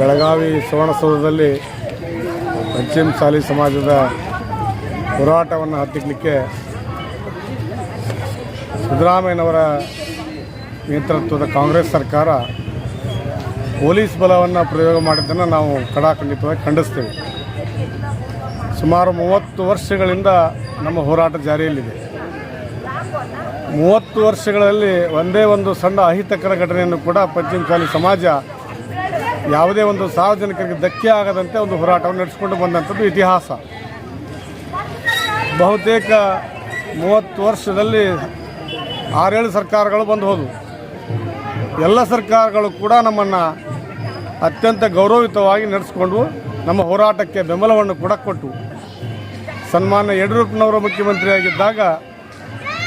ಬೆಳಗಾವಿ ಸುವರ್ಣಸೌಧದಲ್ಲಿ ಪಂಚಮಸಾಲಿ ಸಮಾಜದ ಹೋರಾಟವನ್ನು ಹತ್ತಿಕ್ಕಲಿಕ್ಕೆ ಸಿದ್ದರಾಮಯ್ಯನವರ ನೇತೃತ್ವದ ಕಾಂಗ್ರೆಸ್ ಸರ್ಕಾರ ಪೊಲೀಸ್ ಬಲವನ್ನು ಪ್ರಯೋಗ ಮಾಡಿದ್ದನ್ನು ನಾವು ಕಡಾಖಂಡಿತವಾಗಿ ಖಂಡಿಸ್ತೇವೆ. ಸುಮಾರು ಮೂವತ್ತು ವರ್ಷಗಳಿಂದ ನಮ್ಮ ಹೋರಾಟ ಜಾರಿಯಲ್ಲಿದೆ. ಮೂವತ್ತು ವರ್ಷಗಳಲ್ಲಿ ಒಂದೇ ಒಂದು ಸಣ್ಣ ಅಹಿತಕರ ಘಟನೆಯನ್ನು ಕೂಡ ಪಂಚಮಸಾಲಿ ಸಮಾಜ ಯಾವುದೇ ಒಂದು ಸಾರ್ವಜನಿಕರಿಗೆ ಧಕ್ಕೆ ಆಗದಂತೆ ಒಂದು ಹೋರಾಟವನ್ನು ನಡೆಸಿಕೊಂಡು ಬಂದಂಥದ್ದು ಇತಿಹಾಸ. ಬಹುತೇಕ ಮೂವತ್ತು ವರ್ಷದಲ್ಲಿ ಆರೇಳು ಸರ್ಕಾರಗಳು ಬಂದು ಹೋದವು ಎಲ್ಲ ಸರ್ಕಾರಗಳು ಕೂಡ ನಮ್ಮನ್ನು ಅತ್ಯಂತ ಗೌರವಯುತವಾಗಿ ನಡೆಸಿಕೊಂಡು ನಮ್ಮ ಹೋರಾಟಕ್ಕೆ ಬೆಂಬಲವನ್ನು ಕೂಡ ಕೊಟ್ಟವು ಸನ್ಮಾನ್ಯ ಯಡಿಯೂರಪ್ಪನವರು ಮುಖ್ಯಮಂತ್ರಿಯಾಗಿದ್ದಾಗ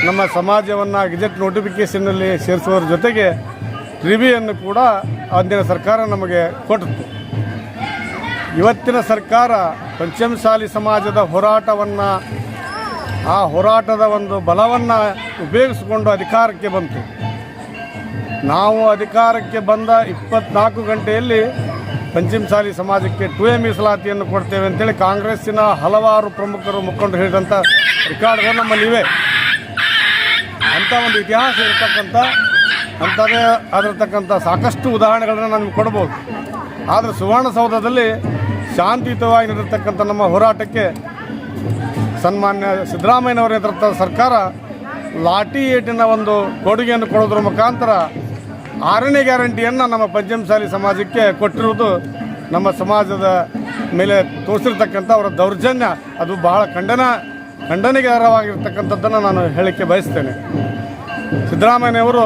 ನಮ್ಮ ಸಮಾಜವನ್ನು ಗೆಜೆಟ್ ನೋಟಿಫಿಕೇಷನ್ನಲ್ಲಿ ಸೇರಿಸುವುದರ ಜೊತೆಗೆ ರಿವಿಯನ್ನು ಕೂಡ ಅಂದಿನ ಸರ್ಕಾರ ನಮಗೆ ಕೊಟ್ಟಿತ್ತು. ಇವತ್ತಿನ ಸರ್ಕಾರ ಪಂಚಮಸಾಲಿ ಸಮಾಜದ ಹೋರಾಟವನ್ನು, ಆ ಹೋರಾಟದ ಒಂದು ಬಲವನ್ನು ಉಪಯೋಗಿಸಿಕೊಂಡು ಅಧಿಕಾರಕ್ಕೆ ಬಂತು. ನಾವು ಅಧಿಕಾರಕ್ಕೆ ಬಂದ ಇಪ್ಪತ್ನಾಲ್ಕು ಗಂಟೆಯಲ್ಲಿ ಪಂಚಮಸಾಲಿ ಸಮಾಜಕ್ಕೆ ಟು ಎ ಮೀಸಲಾತಿಯನ್ನು ಕೊಡ್ತೇವೆ ಅಂತೇಳಿ ಕಾಂಗ್ರೆಸ್ಸಿನ ಹಲವಾರು ಪ್ರಮುಖರು ಮುಖಂಡರು ಹೇಳಿದಂಥ ರೆಕಾರ್ಡ್ಗಳು ನಮ್ಮಲ್ಲಿವೆ. ಅಂಥ ಒಂದು ಇತಿಹಾಸ ಇರತಕ್ಕಂಥ ಅಂಥದೇ ಆದಿರತಕ್ಕಂಥ ಸಾಕಷ್ಟು ಉದಾಹರಣೆಗಳನ್ನು ನಾನು ನಿಮ್ಗೆ ಕೊಡ್ಬೋದು. ಆದರೆ ಸುವರ್ಣಸೌಧದಲ್ಲಿ ಶಾಂತಿಯುತವಾಗಿ ನಡೆತಕ್ಕಂಥ ನಮ್ಮ ಹೋರಾಟಕ್ಕೆ ಸನ್ಮಾನ್ಯ ಸಿದ್ದರಾಮಯ್ಯನವರ ನೇತೃತ್ವದ ಸರ್ಕಾರ ಲಾಠಿ ಏಟಿನ ಒಂದು ಕೊಡುಗೆಯನ್ನು ಕೊಡೋದ್ರ ಮುಖಾಂತರ ಆರನೇ ಗ್ಯಾರಂಟಿಯನ್ನು ನಮ್ಮ ಪಂಚಮಸಾಲಿ ಸಮಾಜಕ್ಕೆ ಕೊಟ್ಟಿರುವುದು ನಮ್ಮ ಸಮಾಜದ ಮೇಲೆ ತೋರಿಸಿರ್ತಕ್ಕಂಥ ಅವರ ದೌರ್ಜನ್ಯ. ಅದು ಬಹಳ ಖಂಡನ ಖಂಡನೆಗಾರವಾಗಿರ್ತಕ್ಕಂಥದ್ದನ್ನು ನಾನು ಹೇಳಕ್ಕೆ ಬಯಸ್ತೇನೆ. ಸಿದ್ದರಾಮಯ್ಯನವರು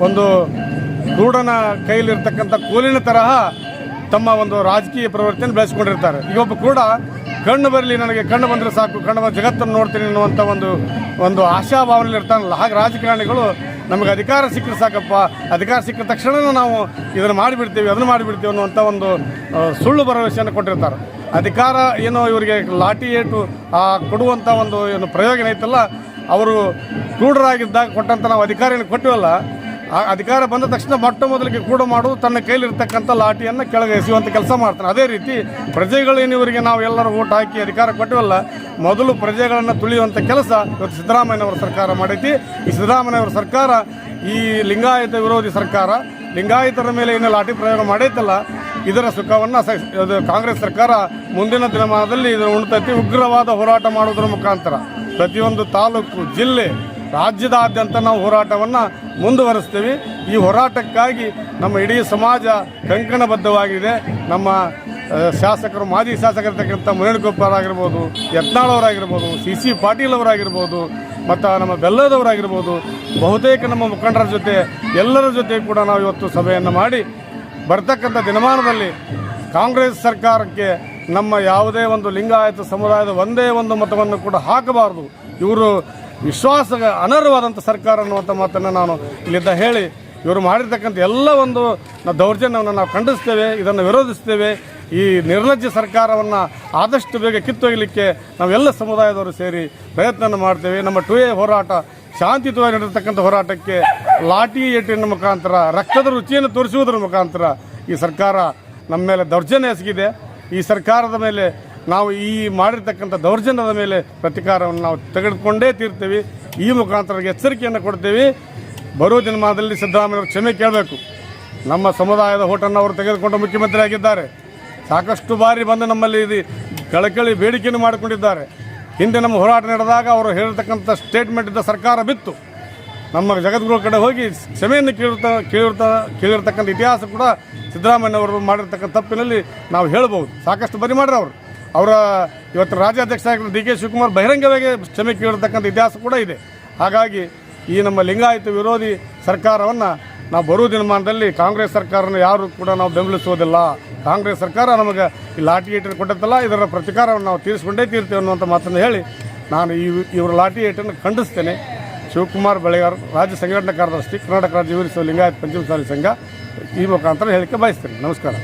ಒಂದು ಗೂಡನ ಕೈಯಲ್ಲಿರ್ತಕ್ಕಂಥ ಕೋಲಿನ ತರಹ ತಮ್ಮ ಒಂದು ರಾಜಕೀಯ ಪ್ರವೃತ್ತಿಯನ್ನು ಬೆಳೆಸ್ಕೊಂಡಿರ್ತಾರೆ. ಈಗ ಒಬ್ಬ ಕೂಡ ಕಣ್ಣು ಬರಲಿ ನನಗೆ, ಕಣ್ಣು ಬಂದರೆ ಸಾಕು, ಕಣ್ಣು ಬಂದು ಜಗತ್ತನ್ನು ನೋಡ್ತೀನಿ ಅನ್ನುವಂಥ ಒಂದು ಒಂದು ಆಶಾಭಾವನೆಯಲ್ಲಿ ಇರ್ತಾನಲ್ಲ, ಹಾಗೆ ರಾಜಕಾರಣಿಗಳು ನಮಗೆ ಅಧಿಕಾರ ಸಿಕ್ಕರೆ ಸಾಕಪ್ಪ, ಅಧಿಕಾರ ಸಿಕ್ಕಿದ ತಕ್ಷಣ ನಾವು ಇದನ್ನು ಮಾಡಿಬಿಡ್ತೀವಿ, ಅದನ್ನು ಮಾಡಿಬಿಡ್ತೀವಿ ಅನ್ನುವಂಥ ಒಂದು ಸುಳ್ಳು ಭರವಸೆಯನ್ನು ಕೊಟ್ಟಿರ್ತಾರೆ. ಅಧಿಕಾರ ಏನೋ ಇವರಿಗೆ ಲಾಠಿ ಏಟು, ಆ, ಕೊಡುವಂಥ ಒಂದು ಏನು ಪ್ರಯೋಜನ ಐತಲ್ಲ ಅವರು ಕ್ರೂಢರಾಗಿದ್ದಾಗ ಕೊಟ್ಟಂಥ ನಾವು ಅಧಿಕಾರಿಯನ್ನು ಕೊಟ್ಟಿವಲ್ಲ ಅಧಿಕಾರ ಬಂದ ತಕ್ಷಣ ಮೊಟ್ಟ ಮೊದಲಿಗೆ ಕೂಡ ಮಾಡುವುದು ತನ್ನ ಕೈಲಿರ್ತಕ್ಕಂಥ ಲಾಠಿಯನ್ನು ಕೆಳಗೆ ಎಸೆಯುವಂಥ ಕೆಲಸ ಮಾಡ್ತಾನೆ. ಅದೇ ರೀತಿ ಪ್ರಜೆಗಳೇನು ಇವರಿಗೆ ನಾವು ಎಲ್ಲರೂ ಓಟ್ ಹಾಕಿ ಅಧಿಕಾರ ಕೊಟ್ಟಿವಲ್ಲ, ಮೊದಲು ಪ್ರಜೆಗಳನ್ನು ತುಳಿಯುವಂಥ ಕೆಲಸ ಇವತ್ತು ಸಿದ್ದರಾಮಯ್ಯನವರ ಸರ್ಕಾರ ಮಾಡೈತಿ. ಈ ಸಿದ್ದರಾಮಯ್ಯನವರ ಸರ್ಕಾರ ಈ ಲಿಂಗಾಯತ ವಿರೋಧಿ ಸರ್ಕಾರ, ಲಿಂಗಾಯತರ ಮೇಲೆ ಏನು ಲಾಠಿ ಪ್ರಯೋಗ ಮಾಡೈತಲ್ಲ, ಇದರ ಸುಖವನ್ನು ಕಾಂಗ್ರೆಸ್ ಸರ್ಕಾರ ಮುಂದಿನ ದಿನಮಾನದಲ್ಲಿ ಇದನ್ನು ಉಣ್ತೈತಿ. ಉಗ್ರವಾದ ಹೋರಾಟ ಮಾಡೋದ್ರ ಮುಖಾಂತರ ಪ್ರತಿಯೊಂದು ತಾಲೂಕು, ಜಿಲ್ಲೆ ರಾಜ್ಯದಾದ್ಯಂತ ನಾವು ಹೋರಾಟವನ್ನು ಮುಂದುವರಿಸ್ತೀವಿ. ಈ ಹೋರಾಟಕ್ಕಾಗಿ ನಮ್ಮ ಇಡೀ ಸಮಾಜ ಕಂಕಣಬದ್ಧವಾಗಿದೆ. ನಮ್ಮ ಶಾಸಕರು, ಮಾಜಿ ಶಾಸಕರಿರ್ತಕ್ಕಂಥ ಮುನೇಣಕೊಪ್ಪರ್ ಆಗಿರ್ಬೋದು, ಯತ್ನಾಳ್ ಅವರಾಗಿರ್ಬೋದು, ಸಿ ಸಿ ಪಾಟೀಲ್ ಅವರಾಗಿರ್ಬೋದು, ಮತ್ತು ನಮ್ಮ ಬೆಲ್ಲದವರಾಗಿರ್ಬೋದು ಬಹುತೇಕ ನಮ್ಮ ಮುಖಂಡರ ಜೊತೆ, ಎಲ್ಲರ ಜೊತೆ ಕೂಡ ನಾವು ಇವತ್ತು ಸಭೆಯನ್ನು ಮಾಡಿ ಬರ್ತಕ್ಕಂಥ ದಿನಮಾನದಲ್ಲಿ ಕಾಂಗ್ರೆಸ್ ಸರ್ಕಾರಕ್ಕೆ ನಮ್ಮ ಯಾವುದೇ ಒಂದು ಲಿಂಗಾಯತ ಸಮುದಾಯದ ಒಂದೇ ಒಂದು ಮತವನ್ನು ಕೂಡ ಹಾಕಬಾರದು. ಇವರು ವಿಶ್ವಾಸ ಅನರ್ಹವಾದಂಥ ಸರ್ಕಾರ ಅನ್ನುವಂಥ ಮಾತನ್ನು ನಾನು ಇಲ್ಲಿದ್ದ ಹೇಳಿ ಇವರು ಮಾಡಿರ್ತಕ್ಕಂಥ ಎಲ್ಲ ಒಂದು ದೌರ್ಜನ್ಯವನ್ನು ನಾವು ಖಂಡಿಸ್ತೇವೆ, ಇದನ್ನು ವಿರೋಧಿಸ್ತೇವೆ. ಈ ನಿರ್ಲಜ್ಜ ಸರ್ಕಾರವನ್ನು ಆದಷ್ಟು ಬೇಗ ಕಿತ್ತೊಯ್ಯಲಿಕ್ಕೆ ನಾವೆಲ್ಲ ಸಮುದಾಯದವರು ಸೇರಿ ಪ್ರಯತ್ನ ಮಾಡ್ತೇವೆ. ನಮ್ಮ ಟು ಎ ಹೋರಾಟ, ಶಾಂತಿಯುತವಾಗಿ ನಡೆದಿರ್ತಕ್ಕಂಥ ಹೋರಾಟಕ್ಕೆ ಲಾಠಿ ಏಟಿನ ಮುಖಾಂತರ, ರಕ್ತದ ರುಚಿಯನ್ನು ತೋರಿಸುವುದರ ಮುಖಾಂತರ ಈ ಸರ್ಕಾರ ನಮ್ಮ ಮೇಲೆ ದೌರ್ಜನ್ಯ ಎಸಗಿದೆ. ಈ ಸರ್ಕಾರದ ಮೇಲೆ ನಾವು ಈ ಮಾಡಿರ್ತಕ್ಕಂಥ ದೌರ್ಜನ್ಯದ ಮೇಲೆ ಪ್ರತಿಕಾರವನ್ನು ನಾವು ತೆಗೆದುಕೊಂಡೇ ತೀರ್ತೇವೆ. ಈ ಮುಖಾಂತರ ಎಚ್ಚರಿಕೆಯನ್ನು ಕೊಡ್ತೀವಿ. ಬರೋ ದಿನಮಾನದಲ್ಲಿ ಸಿದ್ದರಾಮಯ್ಯವರು ಕ್ಷಮೆ ಕೇಳಬೇಕು. ನಮ್ಮ ಸಮುದಾಯದ ಹೋಟನ್ನು ಅವರು ತೆಗೆದುಕೊಂಡು ಮುಖ್ಯಮಂತ್ರಿ ಆಗಿದ್ದಾರೆ. ಸಾಕಷ್ಟು ಬಾರಿ ಬಂದು ನಮ್ಮಲ್ಲಿ ಇದು ಕಳಕಳಿ ಬೇಡಿಕೆಯನ್ನು ಮಾಡಿಕೊಂಡಿದ್ದಾರೆ. ಹಿಂದೆ ನಮ್ಮ ಹೋರಾಟ ನಡೆದಾಗ ಅವರು ಹೇಳಿರ್ತಕ್ಕಂಥ ಸ್ಟೇಟ್ಮೆಂಟ್ ಇದ್ದ ಸರ್ಕಾರ ಬಿತ್ತು. ನಮ್ಮ ಜಗದ್ಗುರು ಕಡೆ ಹೋಗಿ ಕ್ಷಮೆಯನ್ನು ಕೇಳಿರ್ತಾ ಕೇಳಿರ್ತಾ ಕೇಳಿರ್ತಕ್ಕಂಥ ಇತಿಹಾಸ ಕೂಡ ಸಿದ್ದರಾಮಯ್ಯವರು ಮಾಡಿರ್ತಕ್ಕಂಥ ತಪ್ಪಿನಲ್ಲಿ ನಾವು ಹೇಳ್ಬೋದು. ಸಾಕಷ್ಟು ಬರಿ ಮಾಡ್ರಿ ಅವರು ಅವರ ಇವತ್ತು ರಾಜ್ಯಾಧ್ಯಕ್ಷ ಡಿ ಕೆ ಶಿವಕುಮಾರ್ ಬಹಿರಂಗವಾಗಿ ಕ್ಷಮೆ ಕೇಳಿರ್ತಕ್ಕಂಥ ಇತಿಹಾಸ ಕೂಡ ಇದೆ. ಹಾಗಾಗಿ ಈ ನಮ್ಮ ಲಿಂಗಾಯತ ವಿರೋಧಿ ಸರ್ಕಾರವನ್ನು ನಾವು ಬರುವ ದಿನಮಾನದಲ್ಲಿ ಕಾಂಗ್ರೆಸ್ ಸರ್ಕಾರನ ಯಾರು ಕೂಡ ನಾವು ಬೆಂಬಲಿಸುವುದಿಲ್ಲ. ಕಾಂಗ್ರೆಸ್ ಸರ್ಕಾರ ನಮಗೆ ಈ ಲಾಠಿ ಏಟನ್ನು ಕೊಟ್ಟತ್ತಲ್ಲ, ಇದರ ಪ್ರತಿಕಾರವನ್ನು ನಾವು ತೀರಿಸಿಕೊಂಡೇ ತೀರ್ತೇವೆ ಅನ್ನುವಂಥ ಮಾತನ್ನು ಹೇಳಿ ನಾನು ಈ ಇವರ ಲಾಠಿ ಏಟನ್ನು ಖಂಡಿಸ್ತೇನೆ. ಶಿವಕುಮಾರ್ ಬೆಳೆಗಾರ್ ರಾಜ್ಯ ಸಂಘಟನಾ ಕಾರ್ಯದರ್ಶಿ ಕರ್ನಾಟಕ ರಾಜ್ಯ ವಿವರಿಸುವ ಲಿಂಗಾಯತ್ ಪಂಚಮಸಾಲಿ ಸಂಘ ಈ ಮುಖಾಂತರ ಹೇಳಿಕೆ ಬಯಸ್ತೇನೆ. ನಮಸ್ಕಾರ.